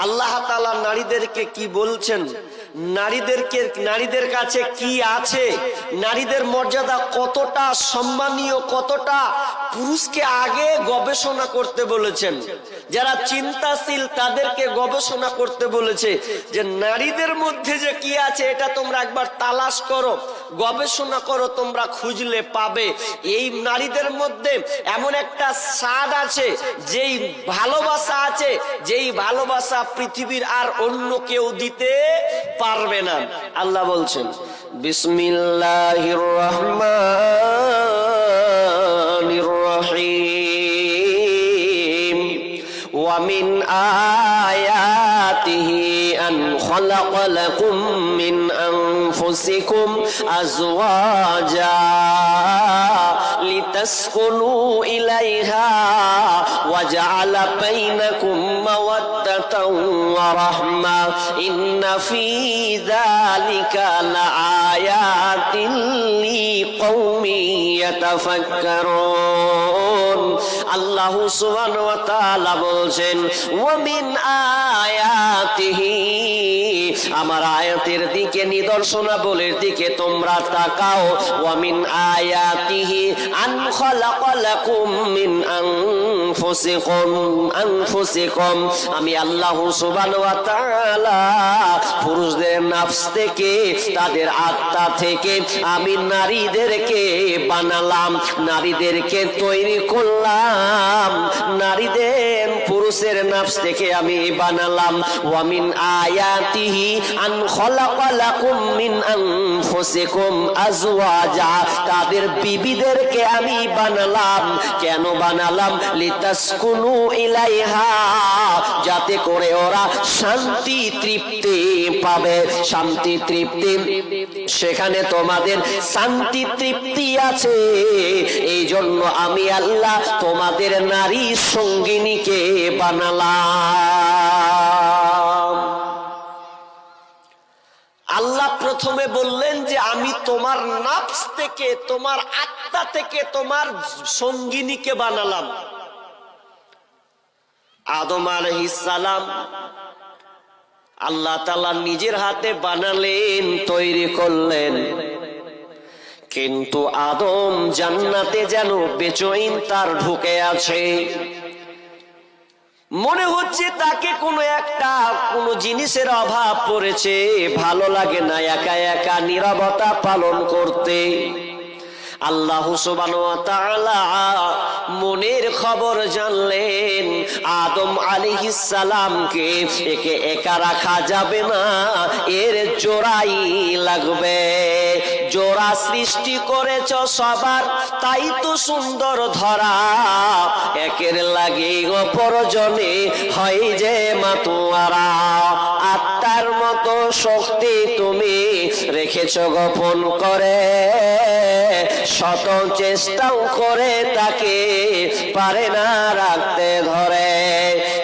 আল্লাহ তালা নারীদেরকে কি বলছেন? নারীদেরকে, নারীদের কাছে কি আছে? নারীদের মর্যাদা কতটা সম্মানীয়, কতটা? পুরুষকে আগে গবেষণা করতে বলেছেন। যারা চিন্তাশীল, তাদেরকে গবেষণা করতে বলেছে যে, নারীদের মধ্যে যে কি আছে, এটা তোমরা একবার তালাশ করো। গবেষণা করো, তোমরা খুঁজলে পাবে। এই নারীদের মধ্যে এমন একটা স্বাদ আছে, যেই ভালোবাসা আছে, যেই ভালোবাসা পৃথিবীর আর অন্য কেউ দিতে পারবে না। আল্লাহ বলছেন, বিসমিল্লাহির রহমানির أن خلق لكم من أنفسكم أزواجا لتسكنوا إليها وجعل بينكم مودة ورحمة إن في ذلك لآيات لقوم يتفكرون আল্লাহ ওয়া বলছেন আমার আয়াতের দিকে নিদর্শনাবলীর দিকে তোমরা তাকাও, ওয়ামিন আয়াতিহি আন আমি আল্লাহ ওয়া পুরুষদের তাদের আত্মা থেকে, আমি নারীদেরকে বানালাম, নারীদেরকে তৈরি করলাম। নারীদের পুরুষের নাফস থেকে আমি বানালাম। ওয়ামিন আয়াতিহি আন খলাকালাকুম মিন আনফুসিকুম আজওয়াজা। তাদের বিবিদেরকে আমি বানালাম। কেন বানালাম? লিতাসকুনু ইলাইহা। যাতে করে ওরা শান্তি তৃপ্তি পাবে। শান্তি তৃপ্তি। সেখানে তোমাদের শান্তি তৃপ্তি আছে। এই জন্য আমি আল্লাহ তোমাদের নারী সঙ্গিনীকে বানালাম। আল্লাহ প্রথমে বললেন যে আমি তোমার নাফস থেকে, তোমার আত্মা থেকে তোমার সঙ্গিনীকে বানালাম। আদম সালাম আল্লাহ তালা নিজের হাতে বানালেন, তৈরি করলেন। কিন্তু আদম জান্নাতে যেন বেচইন তার ঢুকে আছে। মনে হচ্ছে তাকে কোনো একটা, কোনো জিনিসের অভাব পড়েছে। ভালো লাগে না একা একা নিরবতা পালন করতে। আল্লাহ মনের খবর জানলেন, আদম আলাইহিস সালামকে একে একা রাখা যাবে না, এর জোড়াই লাগবে। জোড়া সৃষ্টি করেছ সবার, তাই তো সুন্দর ধরা। একের লাগে অপরজনে হয় যে মাতুয়ারা। আত্মার মতো শক্তি তুমি রেখেছ গোপন করে। শত চেষ্টাও করে তাকে পারে না রাখতে ধরে।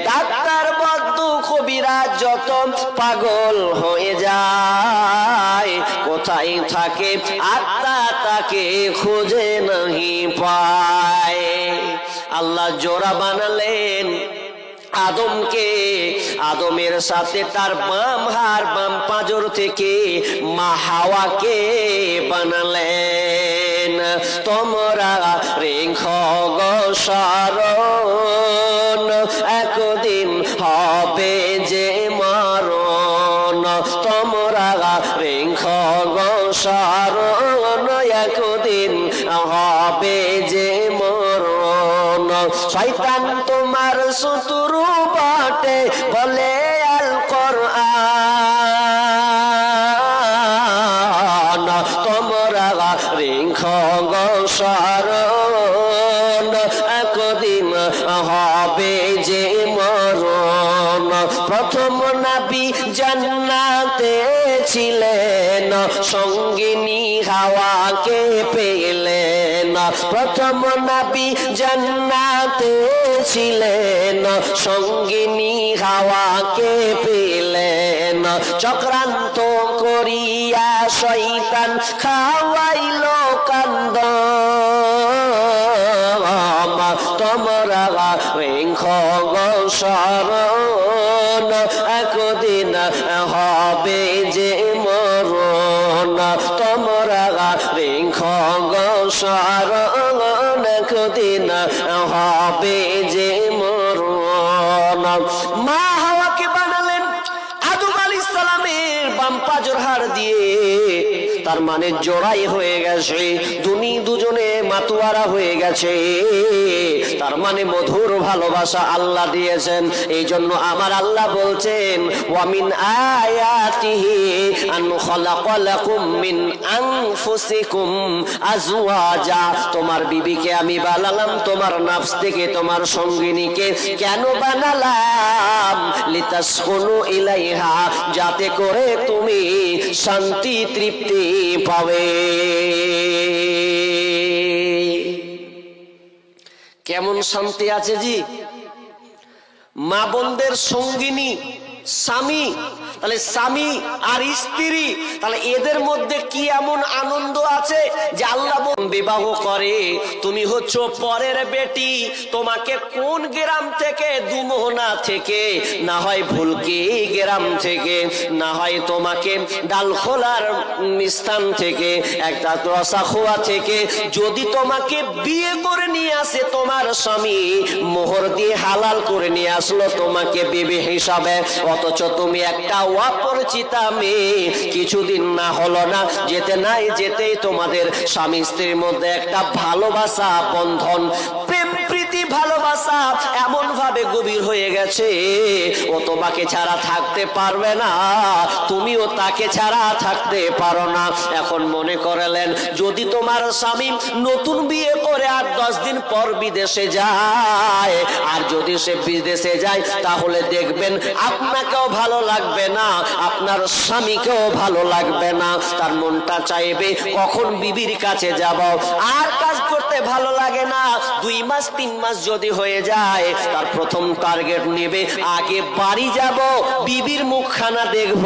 ডাক্তার বদ্ধ কবিরা যত পাগল হয়ে থাকে আত্মা তাকে খুঁজে নাহি পায়। আল্লাহ জোড়া বানালেন আদমকে। আদমের সাথে তার বাম হার বাম পাজর থেকে মা হাওয়াকে বানালেন। তোমরা রেখ গসরণ, একদিন শয়তান তোমার শত্রু বটে, বলে আল কোরআন তোমরা রিংখ গসরণ একদিন হবে যে মরণ। প্রথম নাবি জান্নাতে ছিলেন সঙ্গিনী প্রথম নাবি জান্নাতে ছিলেন, সঙ্গিনী হাওয়াকে পেলেন। চক্রান্ত করিয়া শৈতান খাওয়াইল কান্দ তোমরা গসরণ একদিন হবে যে মরণ। তোমরা গসরণ একদিন হবে যে মরণ। মা তার মানে জোড়াই হয়ে গেছে। দুনি দুজনে মাতুয়ারা হয়ে গেছে। তার মানে মধুর ভালোবাসা আল্লাহ দিয়েছেন। এই জন্য আমার আল্লাহ বলছেন, ওয়ামিন আয়াতিহি আন খলাকালাকুম মিন আনফুসিকুম আজওয়াজা। তোমার বিবিকে আমি বানালাম, তোমার নাফস থেকে তোমার সঙ্গিনীকে কেন বানালাম? লিতাসকুনু ইলাইহা, যাতে করে তুমি শান্তি, তৃপ্তি পাবে। কেমন শান্তি আছে জি? মা বোনদের সঙ্গিনী স্বামী তাহলে স্বামী আর স্ত্রী, তাহলে এদের মধ্যে কি এমন আনন্দ আছে যে আল্লাহ বিবাহ করে? তুমি হচ্ছ পরের বেটি, তোমাকে কোন গ্রাম থেকে? দুমোহনা থেকে। না হয় ভুলকি গ্রাম থেকে, না হয় তোমাকে ডালখোলার স্থান থেকে, একটা রসাখোয়া থেকে। যদি তোমাকে বিয়ে করে নিয়ে আসে তোমার স্বামী, মোহর দিয়ে হালাল করে নিয়ে আসলো তোমাকে বিবি হিসাবে। অথচ তুমি একটা অপরিচিতা মেয়ে কিছুদিন না হলো না, যেতে নাই যেতেই তোমাদের স্বামী স্ত্রীর মধ্যে একটা ভালোবাসা, বন্ধন, প্রেম, প্রীতি, ভালোবাসা এমন ভাবে গভীর হয়ে গেছে। ও তোমাকে ছাড়া থাকতে পারবে না, তুমিও তাকে ছাড়া থাকতে পারো না। এখন মনে করলেন, যদি তোমার স্বামী নতুন বিয়ে করে আর দশ দিন পর বিদেশে যায় সে বিদেশে যায়, তাহলে দেখবেন আপনাকেও ভালো লাগবে না, আপনার স্বামীকেও ভালো লাগবে না, তার মনটা চাইবে কখন বিবির কাছে যাব, আর কাজ করতে ভালো লাগে না। দুই মাস, তিন মাস যদি হয়ে যায়, তার প্রথম টার্গেট নেবে। আগে বাড়ি যাব, বিবির মুখখানা দেখব।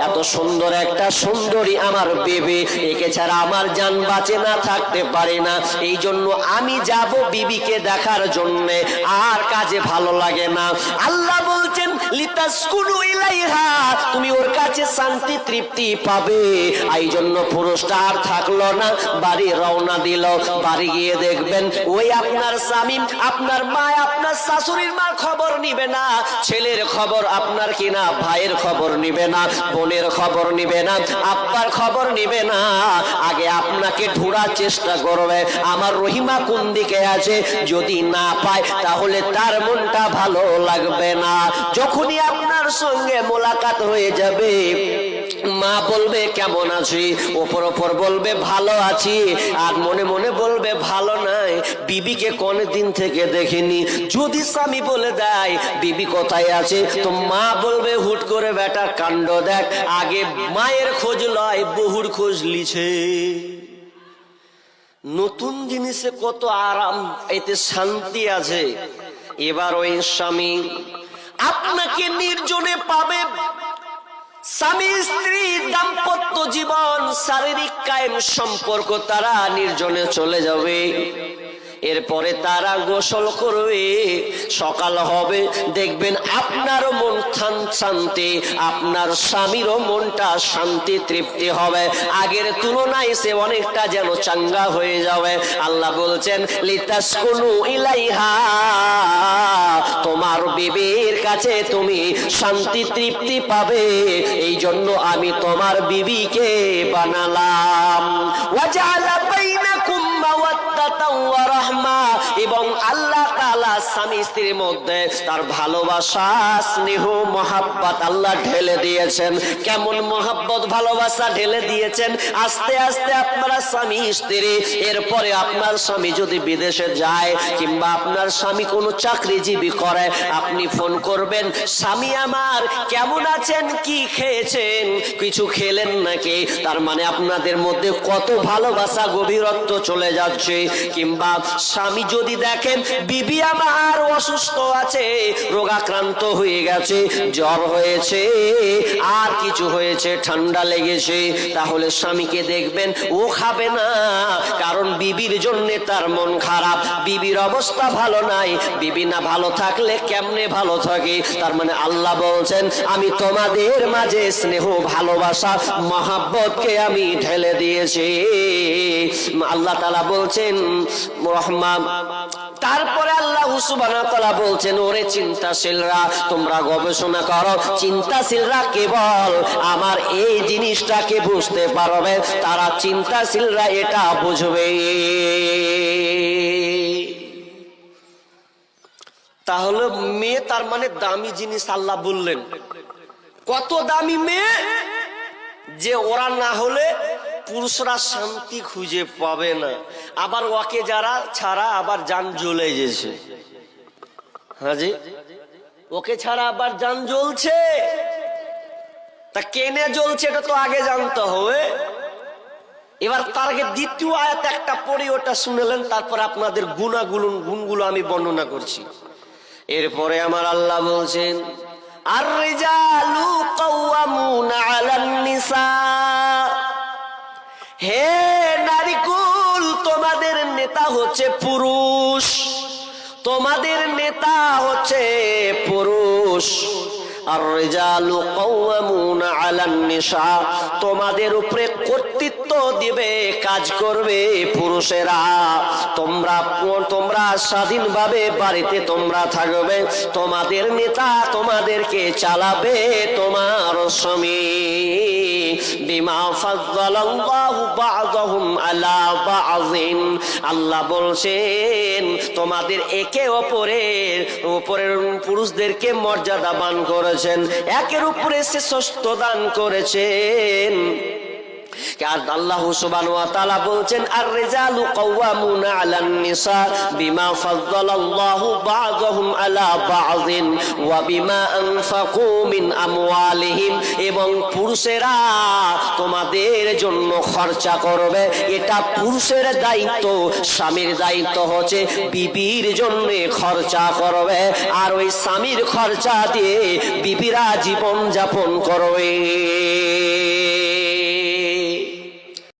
এত সুন্দর একটা সুন্দরী আমার বেবে। একে ছাড়া আমার জান বাঁচে না, থাকতে পারে না। এই জন্য আমি যাব বিবিকে দেখার জন্য। আর কাজে ভালো লাগে না। আল্লাহ বলছেন তুমি ওর কাছে শান্তি তৃপ্তি পাবে। এই জন্য পুরুষটা আর থাকল না, বাড়ি রওনা দিল। বাড়ি গিয়ে দেখবেন, ওই আপনার স্বামী, আপনার মা, আপনার শাশুড়ির খবর নিবে না। ছেলের খবর আপনার কিনা, ভাইয়ের খবর নিবে না, বোনের খবর নিবে না খবর নিবে না। আগে আপনাকে চেষ্টা করবে। আমার রহিমা কোন দিকে আছে? যদি না পায়, তাহলে তার মনটা ভালো লাগবে না। যখনই আপনার সঙ্গে মোলাকাত হয়ে যাবে, মা বলবে, কেমন আছি? ওপর ওপর বলবে, ভালো আছি। আর মনে মনে বলবে, ভালো নাই। বিবিকে দিন থেকে দেখিনি। যদি স্বামী বলে দেয়, বিবি কোথায় আছে? তো মা বলবে, হুট করে বেটা কাণ্ড দেখ। আগে মায়ের খোঁজ লয়, বহুর খোঁজ লিছে। নতুন জিনিসে কত আরাম, এতে শান্তি আছে। এবার ওই স্বামী আপনাকে নির্জনে পাবে স্বামী স্ত্রী দাম্পত্য জীবন শারীরিক কায়েম সম্পর্ক তারা নির্জনে চলে যাবে। এরপরে তারা গোসল করবে। সকাল হবে, দেখবেন আপনারও মন থান- শান্তি, আপনার স্বামীরও মনটা শান্তি, তৃপ্তি হবে। আগের তুলনায় সে অনেকটা যেন চাঙ্গা হয়ে যাবে। আল্লাহ বলছেন, লিতাসকুনু ইলাইহা। তোমার বিবির কাছে তুমি শান্তি, তৃপ্তি পাবে। এই জন্য আমি তোমার বিবিকে বানালাম। ওয়াজআলা বাইনাকুম রাহমা এবং আল্লাহ তাআলা স্বামী স্ত্রীর মধ্যে তার ভালোবাসা, স্নেহ, মহাব্বত আল্লাহ ঢেলে দিয়েছেন। কেমন মহাব্বত, ভালোবাসা ঢেলে দিয়েছেন? আস্তে আস্তে আপনারা স্বামী স্ত্রী, এরপরে আপনার স্বামী যদি বিদেশে যায় কিংবা আপনার স্বামী কোনো চাকরিজীবী করে, আপনি ফোন করবেন, স্বামী আমার, কেমন আছেন? কি খেয়েছেন? কিছু খেলেন নাকি? তার মানে আপনাদের মধ্যে কত ভালোবাসা, গভীরত্ব চলে যাচ্ছে। কিংবা স্বামী যদি দেখেন, বিবি আমার অসুস্থ আছে, রোগাক্রান্ত হয়ে গেছে, জ্বর হয়েছে, আর কিছু হয়েছে, ঠান্ডা লেগেছে, তাহলে স্বামীকে দেখবেন, ও খাবে না, কারণ বিবির জন্য তার মন খারাপ, বিবির অবস্থা ভালো নাই, বিবি না ভালো থাকলে কেমনে ভালো থাকে? তার মানে আল্লাহ বলছেন, আমি তোমাদের মাঝে স্নেহ, ভালোবাসা, মহাব্বতকে আমি ঢেলে দিয়েছি। আল্লাহ তালা বলছেন, রহমান তারপরে আল্লাহ তাআলা বলছেন, ওরে চিন্তাশীলরা, তোমরা গবেষণা করো। চিন্তাশীলরা কেবল আমার এই জিনিসটাকে বুঝতে পারবে। তারা চিন্তাশীলরা এটা বুঝবে। তাহলে মেয়ে তার মানে দামি জিনিস আল্লাহ বললেন। কত দামি মেয়ে? যে ওরা না হলে পুরুষরা শান্তি খুঁজে পাবে না। আবার ওকে যারা ছাড়া আবার যান জ্বলে গেছে হ্যাঁ জি ওকে ছাড়া আবার যান জ্বলছে? তা কেনে জ্বলছে এটা তো আগে জানতে হবে। এবার তার আগে দ্বিতীয় আয়াত একটা পড়ে ওটা শুনেলেন, তারপর আপনাদের গুণাগুলো, গুণগুলো আমি বর্ণনা করছি। এরপরে আমার আল্লাহ বলছেন, আর রিজালু কাওয়ামুনা আলান নিসা হে নারীকুল, তোমাদের নেতা হচ্ছে পুরুষ। তোমাদের নেতা হচ্ছে পুরুষ। তোমাদের উপরে কর্তৃত্ব দিবে, কাজ করবে পুরুষেরা। তোমরা তোমরা স্বাধীনভাবে বাড়িতে তোমরা থাকবে, তোমাদের নেতা তোমাদেরকে চালাবে তোমার স্বামী বিমা আল্লাহ বলছেন, তোমাদের একে অপরের, উপরের পুরুষদেরকে মর্যাদা দান করেছেন, একের উপরে সে দান করেছেন। এবং পুরুষেরা তোমাদের জন্য খরচা করবে। এটা পুরুষের দায়িত্ব, স্বামীর দায়িত্ব হচ্ছে বিবির জন্য খরচা করবে। আর ওই স্বামীর খরচা দিয়ে বিবিরা জীবন যাপন করবে।